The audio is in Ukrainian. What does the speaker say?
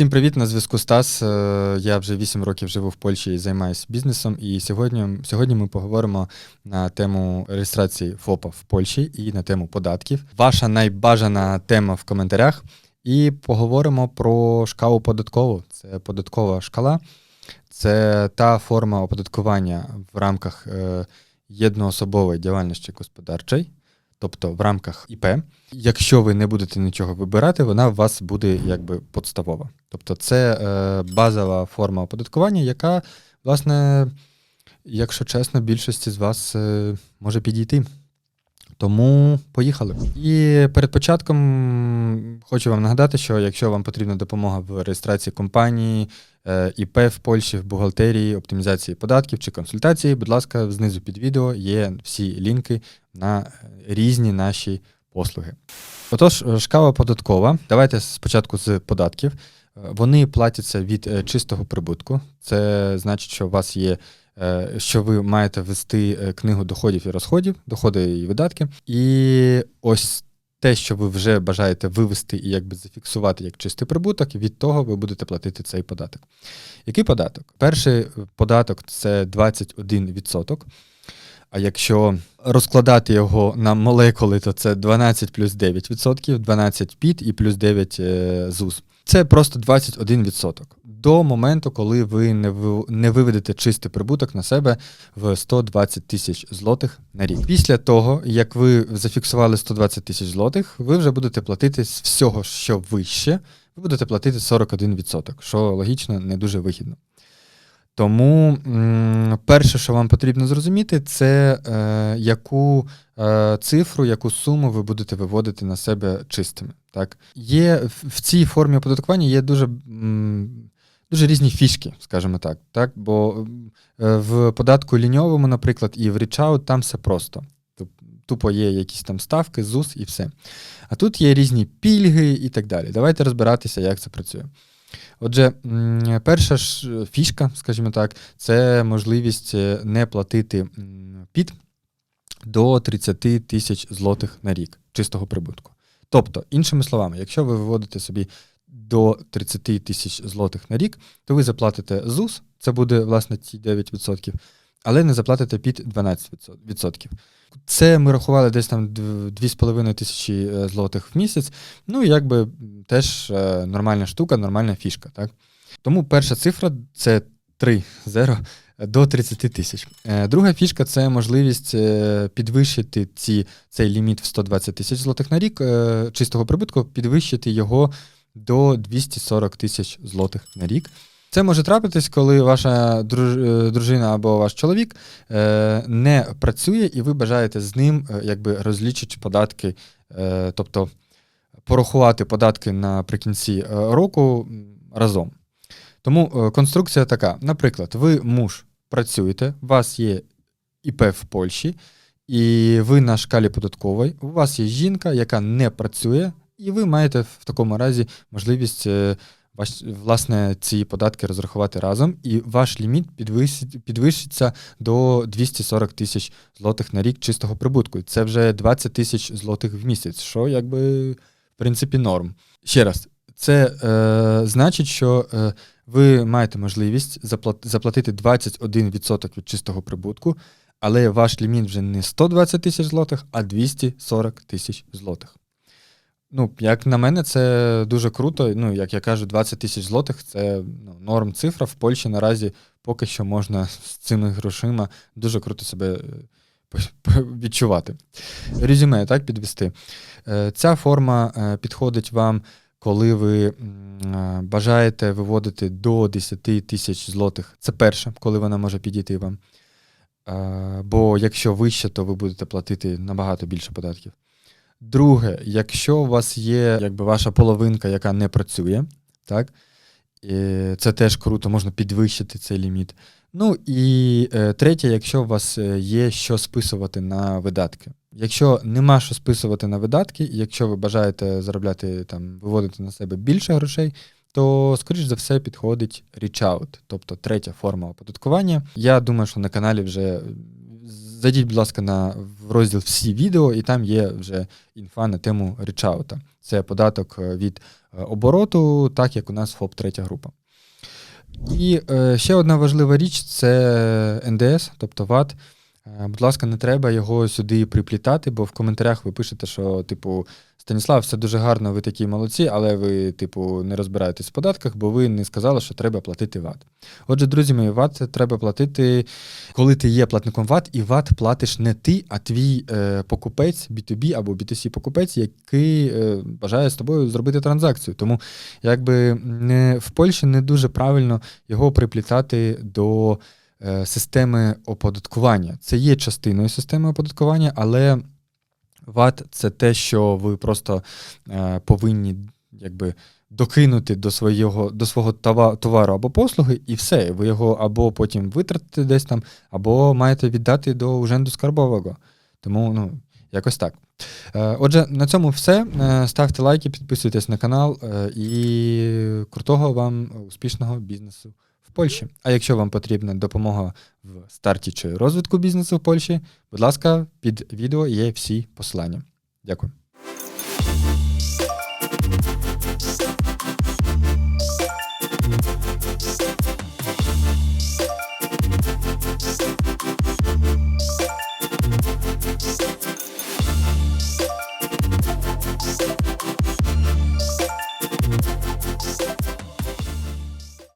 Всім привіт, на зв'язку Стас. Е, Я вже 8 років живу в Польщі і займаюся бізнесом. І сьогодні, сьогодні ми поговоримо на тему реєстрації ФОПа в Польщі і на тему податків. Ваша найбажана тема в коментарях. І поговоримо про шкалу податкову. Це податкова шкала, це та форма оподаткування в рамках е, єдноособової діяльності господарчої, тобто в рамках ІП. Якщо ви не будете нічого вибирати, вона у вас буде якби подставова. Тобто це е, базова форма оподаткування, яка, власне, якщо чесно, більшості з вас е, може підійти. Тому поїхали. І перед початком хочу вам нагадати, що якщо вам потрібна допомога в реєстрації компанії, е, ІП в Польщі, в бухгалтерії, оптимізації податків чи консультації, будь ласка, знизу під відео є всі лінки на різні наші послуги. Отож, шкала податкова. Давайте спочатку з податків. Е, Вони платяться від е, чистого прибутку. Це значить, що у вас є, е, що ви маєте вести е, книгу доходів і розходів, доходи і видатки. І ось те, що ви вже бажаєте вивести і якби зафіксувати як чистий прибуток, від того ви будете платити цей податок. Який податок? Перший податок це 21%. А якщо розкладати його на молекули, то це 12 плюс 9%, 12 під і плюс 9 е, ЗУЗ. Це просто 21%. До моменту, коли ви- не виведете чистий прибуток на себе в 120 тисяч злотих на рік. Після того, як ви зафіксували 120 тисяч злотих, ви вже будете платити з всього, що вище, ви будете платити 41%, що логічно не дуже вигідно. Тому перше, що вам потрібно зрозуміти, це е, яку е, цифру, яку суму ви будете виводити на себе чистими. Так? Є, в- цій формі оподаткування є дуже, дуже різні фішки, скажімо так. так? Бо е, в податку ліньовому, наприклад, і в річаут там все просто. Тупо є якісь там ставки, ЗУС і все. А тут є різні пільги і так далі. Давайте розбиратися, як це працює. Отже, перша ж фішка, скажімо так, це можливість е, не платити під до 30 тисяч злотих на рік чистого прибутку. Тобто, іншими словами, якщо ви виводите собі до 30 тисяч злотих на рік, то ви заплатите ЗУС, це буде власне ці 9%, але не заплатите під 12%. Це ми рахували десь там дв- 2,5 тисячі е, злотих в місяць. Ну, якби теж е, нормальна штука, нормальна фішка. Так? Тому перша цифра це 3 0 до 30 тисяч. Е, Друга фішка це можливість підвищити ці, цей ліміт в 120 тисяч злотих на рік чистого прибутку, підвищити його до 240 тисяч злотих на рік. Це може трапитись, коли ваша е, дружина або ваш чоловік е, не працює, і ви бажаєте з ним е, якби розлічити податки, тобто порахувати податки наприкінці року разом. Тому конструкція така: наприклад, ви муж працюєте, у вас є ІП в Польщі, і ви на шкалі податкової, у вас є жінка, яка не працює, і ви маєте в такому разі можливість. Власне, ці податки розрахувати разом, і ваш ліміт підвищиться до 240 тисяч злотих на рік чистого прибутку. Це вже 20 тисяч злотих в місяць, що якби в принципі норм. Ще раз, це е, значить, що е, ви маєте можливість заплат- заплатити 21% від чистого прибутку, але ваш ліміт вже не 120 тисяч злотих, а 240 тисяч злотих. Ну, як на мене, це дуже круто. Ну, як я кажу, 20 тисяч злотих це ну, норм цифра. В Польщі наразі поки що можна з цими грошима дуже круто себе е, відчувати. Резюме, так, підвести. Е, Ця форма е, підходить вам, коли ви бажаєте виводити до 10 тисяч злотих. Це перше, коли вона може підійти вам. Бо якщо вище, то ви будете платити набагато більше податків. Друге, якщо у вас є якби ваша половинка, яка не працює, так, і це теж круто, можна підвищити цей ліміт. Ну і е, третє, якщо у вас е, є що списувати на видатки. Якщо нема що списувати на видатки, якщо ви бажаєте заробляти там, виводити на себе більше грошей, то, скоріш за все, підходить reach out, тобто третя форма оподаткування. Я думаю, що на каналі вже зайдіть, будь ласка, на в розділ всі відео, і там є вже інфа на тему річаута. Це податок е, від е, обороту, так як у нас ФОП третя група. І е, ще одна важлива річ це НДС, тобто ВАТ. Е, Будь ласка, не треба його сюди приплітати, бо в коментарях ви пишете, що, типу, Станіслав, все дуже гарно, ви такі молодці, але ви, типу, не розбираєтесь в податках, бо ви не сказали, що треба платити ВАТ. Отже, друзі мої, ВАТ треба платити, коли ти є платником ВАТ, і ВАТ платиш не ти, а твій е, покупець, B2B або B2C покупець, який е, бажає з тобою зробити транзакцію. Тому якби не в Польщі не дуже правильно його приплітати до е, системи оподаткування. Це є частиною системи оподаткування, але ВАТ це те, що ви просто е, повинні якби. Докинути до свого до свого товару або послуги, і все. Ви його або потім витратите десь там, або маєте віддати до уженду скарбового. Тому ну, якось так. Е, Отже, на цьому все. Е, Ставте лайки, підписуйтесь на канал е, і крутого вам успішного бізнесу в Польщі. А якщо вам потрібна допомога в старті чи розвитку бізнесу в Польщі, будь ласка, під відео є всі посилання. Дякую.